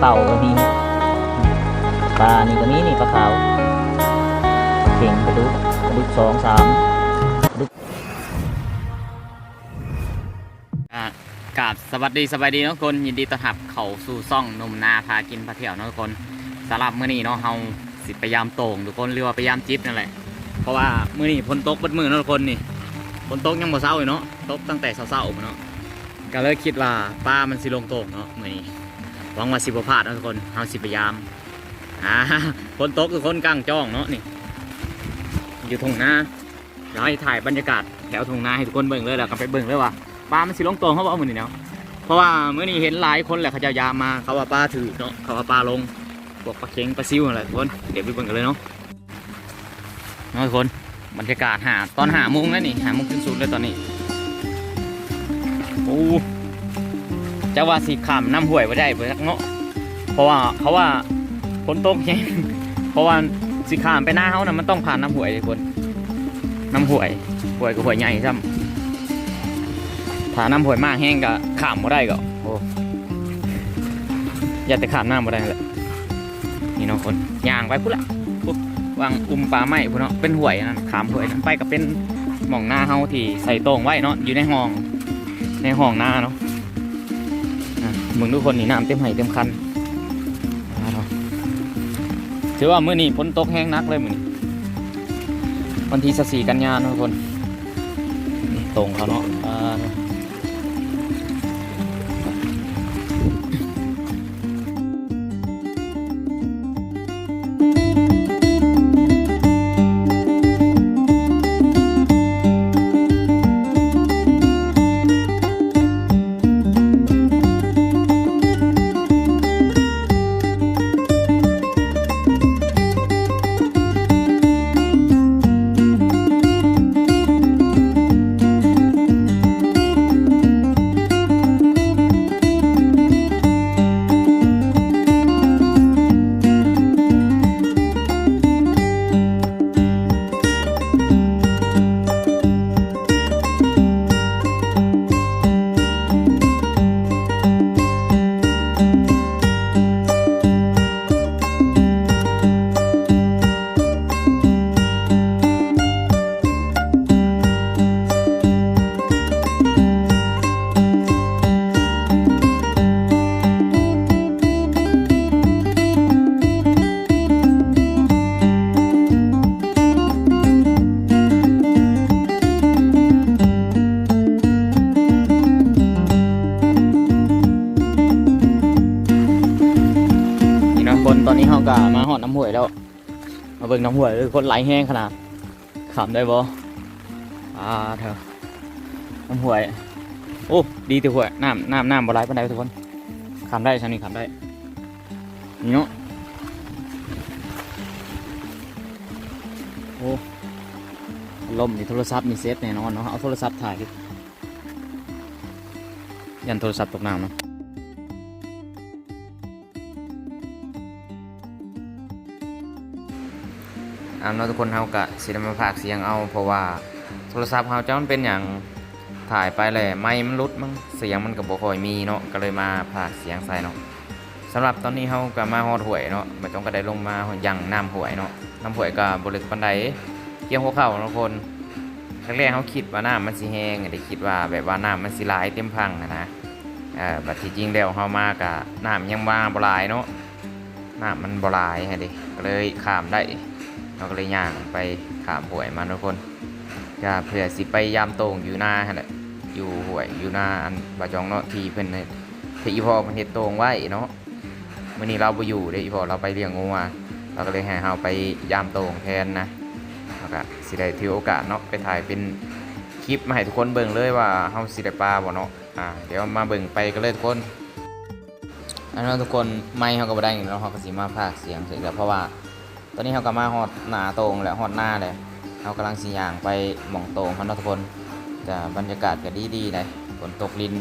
เต่าก็มีปลานี่ก็มีนี่ปลาขาวปลาเข็งปลาดุกปลาดุกสองสามปลาดุกอ่ากราบสวัสดีสบายดีนะทุกคนยินดีต้อนรับเข้าสู่ซ่องหนุ่มนาพากินพาเที่ยวนะทุกคนสำหรับมื้อนี้เนาะเฮาสิพยายามโต่งทุกคนหรือว่าพยายามจิบนั่นแหละเพราะว่ามื้อนี้ฝนตกเบัดมื้อนะทุกคนนี่ฝนตกยังบ่เช้าอยู่เนาะตกตั้งแต่เช้าๆพุ่เนาะก็เลยคิดว่าป้ามันสิลงโต่งเนาะมื้อนี้ หวังว่าสิบพลาดนะทุกคนเฮาสิพยายามอ่าฝนตกทุกคนกลางจ้องเนาะนี่ อยู่ทุ่งนาเดี๋ยวให้ถ่ายบรรยากาศแถวทุ่งนาให้ทุกคนเบิ่งเลยแล้วก็ไปเบิ่งเลยว่าปลามันสิลงตัวเขาบอกมือนี่เนาะเพราะว่าเมื้อนี้เห็นหลายคนแหละเขาจะยามมาเขาว่าปลาถือเนาะเขาว่าปลาลงพวกปลาเค็งปลาซิวอะไรทุกคนเดี๋ยวไปเบิ่งกันเลยเนาะเนาะทุกคนบรรยากาศหาตอนหาโมงแล้วนี่หาโมงขึ้นสุดเลยตอนนี้โอ้ จะว่าสีขามน้ำห่วยไ่ได้ไปสักเนาะเพราะว่าเขาว่าฝนตกแห้งเพราะว่าสีขามไปหน้าเขานะมันต้องผ่านน้ำห่วยทุกคนน้ำห่วยห่วยกับห่วยใหญ่ซ้ำถ้านน้ำห่วยมากแห้งก็ขามบ่ได้ก็โอ้อย่าแต่ขามน้ำบ่ได้แหละนี่เน้องคนย่างไปพุ่นละปุ๊บวางอุ้มปลาไม้พุ่นเนาะเป็นห่วยนั่นขามห่วยนั้นไปก็เป็นหม่องหน้าเฮาที่ใส่โต่งไว้เนาะอยู่ในห้องในห้องหน้าเนาะ มึงทุกคนนี่น้ำเต็มไหเต็มคันถือว่ามื้อนี้ฝนตกแห้งนักเลยมื้อนี้วันที่สี่กันยานทุกคนตรงเขาเนาะ มาหอดน้ำห้วยแล้ว มาเบิ่งน้ำห้วยคนไหลแห้งขนาดขำได้บ่อ่าเถอะน้ำห้วย โอ้ ดีแต่ห้วยน้ำน้ำน้ำบ่ไหลปานใดทุกคนขำได้ฉันนี่ขำได้นี่เนาะโอ้ลมนี่โทรศัพท์มีเซฟแน่นอนเนาะเอาโทรศัพท์ถ่ายยันโทรศัพท์ตกน้ำเนาะ เอาเนาะทุกคนเฮากะสิได้มาพากเสียงเอา เพราะว่าโทรศัพท์เฮาเจ้ามันเป็นอย่างถ่ายไปเลยไม่มันหลุดมั้งเสียงมันก็บ่ค่อยมีเนาะก็เลยมาพากเสียงใส่เนาะสำหรับตอนนี้เฮาก็มาฮอดหวยเนาะบ่ต้องก็ได้ลงมาอยังน้ำหวยเนาะน้ำหวยก็บ่ลึกปานใดเกี่ยวหัวเข่าทุกคนแรกๆเฮาคิดว่าน้ำมันสิแห้งได้คิดว่าแบบว่าน้ำมันสิลายเต็มพังอะนะเออบัดที่จริงแล้วเฮามาก็น้ำยังมาบ่หลายเนาะน้ำมันบ่หลายให้ดิก็เลยข้ามได้ เราก็เลยย่างไปขามหวยมาทุกคนก็เผื่อสิไปยามโตงอยู่หน้าหั่นแหละอยู่หวยอยู่หน้าอันบาจองเนาะที่เพิ่นเฮ็ดที่อีพอเพิ่นเฮ็ดโตงไว้เนาะมื้อนี้เราบ่อยู่เด้อีพอเราไปเลี้ยงงูมาเราก็เลยให้เฮาไปยามโตงแทนนะแล้วก็สิได้ถือโอกาสเนาะไปถ่ายเป็นคลิปมาให้ทุกคนเบิ่งเลยว่าเฮาสิได้ปลาบ่เนาะอ่าเดี๋ยวมาเบิ่งไปกันเลยทุกคนอันนั้นทุกคนไม่เฮาก็บ่ได้เนาะเฮาก็สิมาพากเสียงใส่แล้วเพราะว่า อนนี้เราก็มาฮอดหนาตรงแล้วฮอดหน้าเลยเรากำลังสีอย่างไปหม่องตรงพันนาะทุกคนจะบรรยากาศก็ดีดีๆเลยฝนตกลิน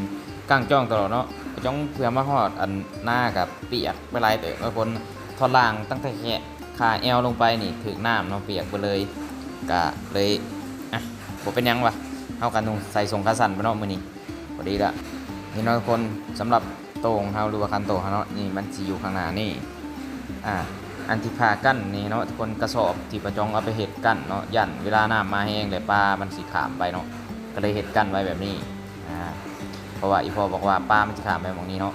กลางจ้องตลอดเนาะจ้องเพื่อมาฮอดอันหน้ากับเปียกไปหลายเต๋อทุกคนทอดล่างตั้งแต่แค่ขาแอวลงไปนี่ถึงน้ำเนาะเปียกไปเลยก็เลยอะบ่เป็นยังวะเอากันนุ่งใส่ส่งกระสันไปเนาะมือนี้พอดีละนี่นาะทุกคนสำหรับโต่งเฮาหรือว่าคันโตเฮาเนาะนี่มันสิอยู่ข้างหน้านี่อ่า อันที่พากั้นนี่เนาะทุกคนกระสอบที่ประจองเอาไปเฮ็ดกั้นเนาะยันเวลาน้ำมาแห้งเลยปลามันสิขามไปเนาะก็เลยเฮ็ดกั้นไว้แบบนี้อ่าเพราะว่าอีพอบอกว่าปลามันสิขามไปมองนี้เนาะ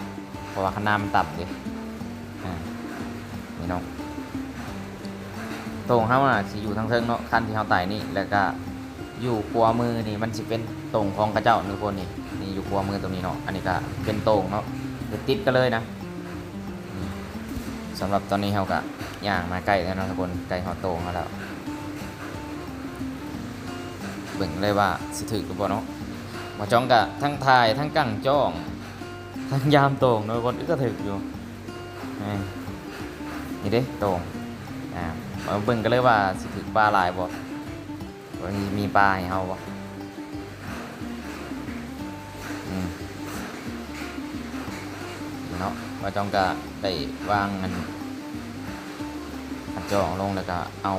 เพราะว่าข้างหน้ามันต่ำดินี่เนาะต่งเฮาน่ะสิอยู่ทางเทิงเนาะคันที่เฮาไต่นี่แล้วก็อยู่ขวมือนี่มันจะเป็นตรงของกระเจ้าหนึ่งคนนี่นี่อยู่ขวมือตรงนี้เนาะอันนี้ก็เป็นตรงเนาะติดกันเลยนะสำหรับตอนนี้เราก็ ย่างมาใกล้แล้วนะทุกคนใกล้หอตงแล้วเบิ่งเลยว่าสิถือหรือเปล่าเนาะมาจ้องกะทั้งทายทั้งกั้งจ้องทั้งยามตงเนาะทุกคนก็ถืออยู่นี่เด้ตงอ่ามาเบิ่งกันเลยว่าสิถือปลาหลายบ่วันนี้มีปลาให้เฮาบ่มเนาะว่าจองก็ได้วางเงิน จองลงแล้วก็เอา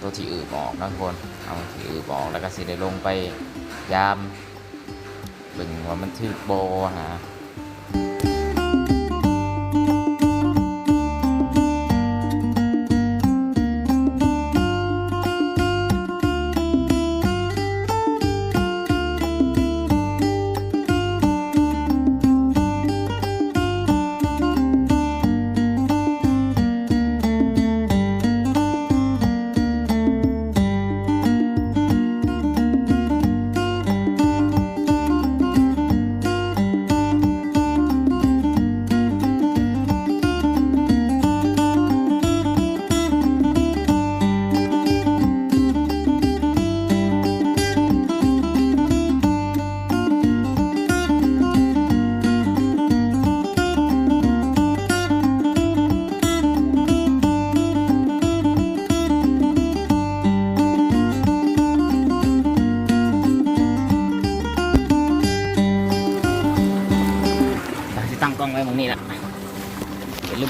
ตัวที่อื่นออกนะทุกคน เอาที่อื่นออกแล้วก็สิได้ลงไปยามเบิ่งว่ามันถือโบฮะ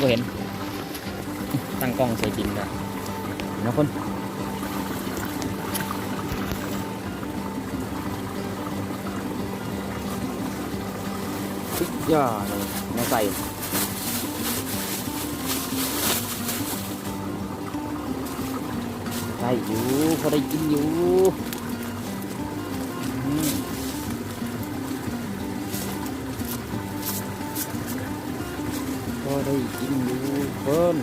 บ่เห็น ตั้งกล้องใส่ดินละเนาะคนสุดยอดเลยมาใส่ใส่อยู่พอได้กินอยู่ ได้กินอยู่เพิ่น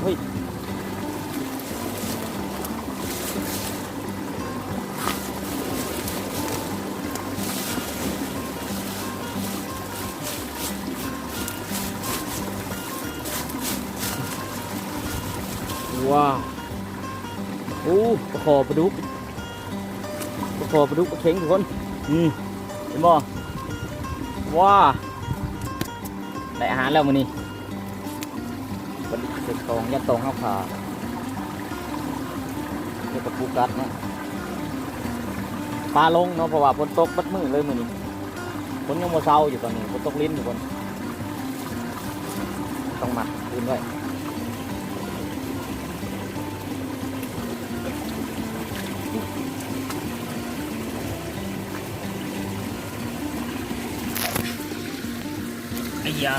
เฮ้ยว้าวโอ้ปลาคอปลาดุก ปลาคอปลาดุกปลาเข็งทุกคนอืมเห็นบ่ว้าได้อาหารแล้วมื้อนี้ปลาดุกเสร็จตองยัดตองข้าขาเดี๋ยวกับปูกัดเนาะปลาลงเนาะเพราะว่าฝนตกบัดมือเลยมื้อนี้ฝนยังบ่เซาอยู่ตอนนี้ฝนตกลิ้นอยู่คนต้องมัดคืนไว้ ยา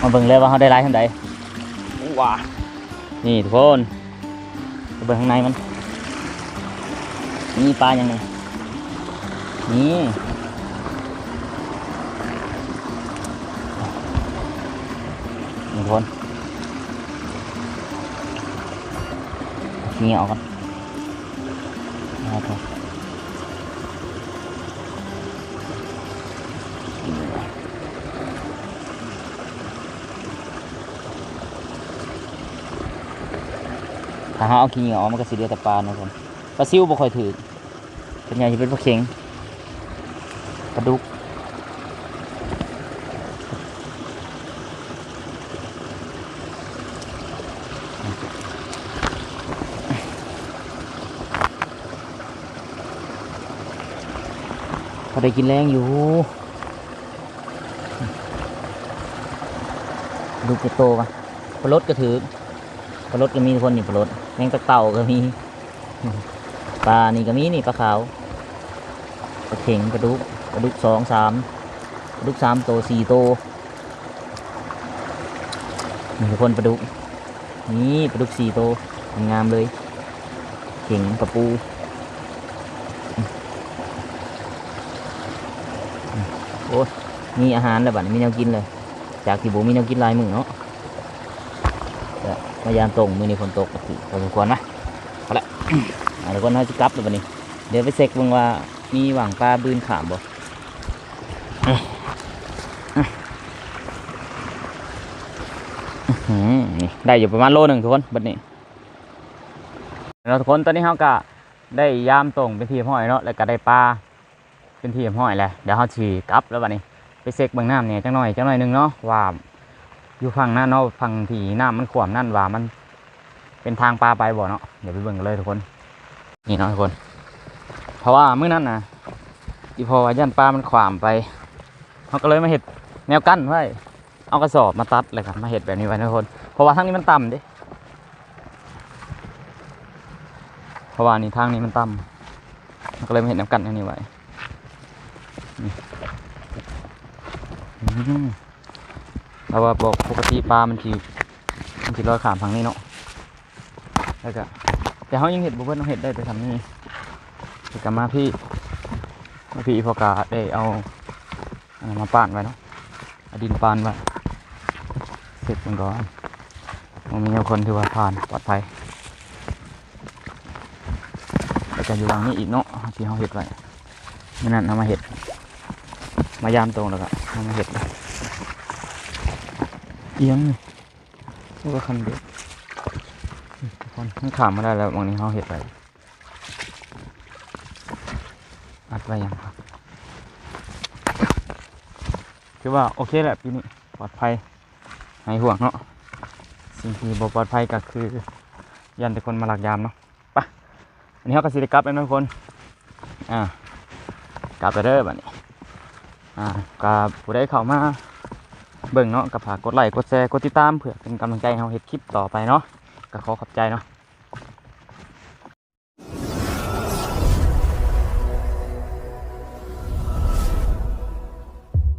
มาเบิ่งเลยว่าเขาได้ร้ายทางใดว้านี่ทุกคนไปเบิ่งข้างในมัน นี่ปลาอย่างไงนี่นี่ทุกคนนี่ออกกัน ถ้าเราเอาขี้เหนียวออกมันก็สิเหลือแต่ปลานะทุกคนปลาซิวบ่ค่อยถือเป็นไงจะเป็นปลาเข็งปลาดุกพอได้กินแรงอยู่ดูกระโตปะพอรถกระถือปลาลดก็มีทุกคนนี่ปลาลด แมงตะเต่าก็มี ปลานี่ก็มีนี่ปลาขาวปลาเข็งปลาดุกปลาดุกสองสามปลาดุกสามโตสี่โตนี่ทุกคนปลาดุก นี่ปลาดุกสี่โตวงามเลย เข็งปลาปูโอ้ยมีอาหารแล้วบัดมีแนวกินเลย จากที่บูมีแนวกินลายมือเนาะ มายามตรงมือนี้ฝนตกก็คือพอสมควรนะเอาละอ่าแล้วก็น่าจะกลับแล้วบัดนี้ เดี๋ยวไปเช็คเบิ่งว่ามีหวังปลาบืนขามบ่อื้ออื้อหือนี่ได้อยู่ประมาณโลหนึ่งทุกคนบัดนี้แล้วทุกคนตอนนี้เราก็ได้ยามตรงเป็นทีมห้อยเนาะแล้วก็ได้ปลาเป็นทีมห้อยแหล้วเดี๋ยวเราฉีกลับแล้วบัดนี้ ไปเช็คเบื้องน้ำเนี่ยจังหน่อยจังหน่อยหนึงเนาะว่า อยู่ฝั่งนั้นเนาะฝั่งที่น้ำมันขวมนั่นว่ามัน เป็นทางปลาไปบ่เนาะเดี๋ยวไปเบิ่งกันเลยทุกคน นี่เนาะทุกคน เพราะว่าเมื้อนั้นนะอีพอว่ายันปลามันขวามไปเขาก็เลยมาเห็ดแนวกั้นไว้เอากระสอบมาตัดเลยครับมาเห็ดแบบนี้ไว้ทุกคน เพราะว่าทางนี้มันต่ำดิเพราะว่านี่ทางนี้มันต่ำก็เลยมาเห็ดแนวกั้นอันนี้ไว้อืม เราว่าบอกปกติปลามันทีมันทีลอยขามฝั่งนี้เนาะแล้วก็แต่เขายังเห็ดบุเบิ้ลต้องเห็ดได้ไปทำนี่แต่กลับมาพี่มาพี่พอกาได้เอาอันนั้นมาปานไว้เนาะอดินปานไว้เสร็จมันก่อนมันมีคนที่ว่าผ่านปลอดภัยแล้วก็อยู่หลังนี้อีกเนาะที่เขาเห็ดไว้ไม่นั่นเอามาเห็ด มายามตรงแล้วก็เอามาเห็ดเลย เอียงนี่นี่ก็คันเดียวนี่ทุกคนมันขามมาได้แล้วบางนี้เขาเห็ดไปอัดไว้ยังครับคือว่าโอเคแหละปีนี้ปลอดภัยหายห่วงเนาะสิ่งที่บปลอดภัยก็คือ ยันแต่คนมาหลักยามเนาะไปอันนี้เขาก็สิได้กลับแล้วนะทุกคนอ่ากลับไปเด้อบัดนี้อ่ากับผู้ใดเข้ามา เบิ่งเนาะกับฝากกดไลค์กดแชร์กดติดตามเพื่อเป็นกำลังใจให้เราเฮ็ดคลิปต่อไปเนาะก็ขอขอบใจเนาะ